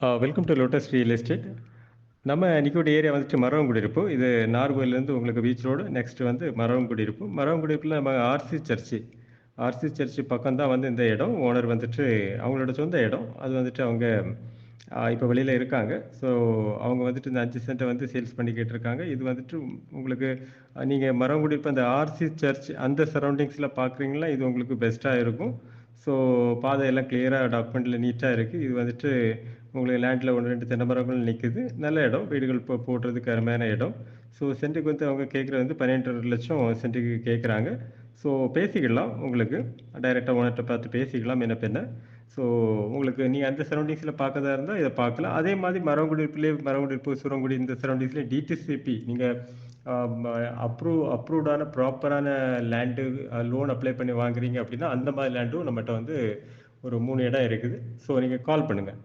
Welcome to lotus real estate நம்ம நிற்கக்கூடிய area வந்துட்டு மரவங்குடி குடியிருப்பு இது நார்கோயிலேருந்து உங்களுக்கு பீச் ரோடு நெக்ஸ்ட் வந்து மரவங்குடி குடியிருப்பு மரவம் குடியிருப்பில் நம்ம ஆர்சி சர்ச்சு ஆர்சி சர்ச்சு பக்கம் தான் வந்து இந்த இடம். ஓனர் வந்துட்டு அவங்களோட சொந்த இடம். அது வந்துட்டு அவங்க இப்போ வெளியில் இருக்காங்க. ஸோ அவங்க வந்துட்டு இந்த அஞ்சு சென்ட்டை வந்து சேல்ஸ் பண்ணிக்கிட்டு இருக்காங்க. இது வந்துட்டு உங்களுக்கு நீங்கள் மரம் குடியிருப்பு அந்த ஆர்சி சர்ச் அந்த சரௌண்டிங்ஸில் பார்க்குறீங்களா இது உங்களுக்கு பெஸ்ட்டாக இருக்கும். ஸோ பாதையெல்லாம் கிளியராக டாக்குமெண்ட்டில் நீட்டாக இருக்குது இது வந்துட்டு உங்களுக்கு லேண்டில் ஒன்று ரெண்டு தென்னை மரங்கள் நிற்குது நல்ல இடம். வீடுகள் இப்போ போடுறதுக்கு அருமையான இடம். ஸோ சென்ட்டுக்கு வந்து அவங்க கேட்குறது வந்து பன்னெண்டு லட்சம் சென்ட்டுக்கு கேட்குறாங்க. ஸோ பேசிக்கலாம் உங்களுக்கு. டைரெக்டாக ஓனர்கிட்ட பார்த்து பேசிக்கலாம். என்ன பெண்ண ஸோ உங்களுக்கு நீங்கள் அந்த சரௌண்டிங்ஸில் பார்க்கறதா இருந்தால் இதை பார்க்கலாம். அதே மாதிரி மரங்குடியிருப்புலேயே மரங்குடிப்பு சுரங்குடி இந்த சரௌண்டிங்ஸ்லேயே டிடிசிபி நீங்கள் அப்ரூவ் அப்ரூவ்டான ப்ராப்பரான லேண்டு லோன் அப்ளை பண்ணி வாங்குறீங்க அப்படின்னா அந்த மாதிரி லேண்டும் நம்மகிட்ட வந்து ஒரு மூணு இடம் இருக்குது. ஸோ நீங்கள் கால் பண்ணுங்கள்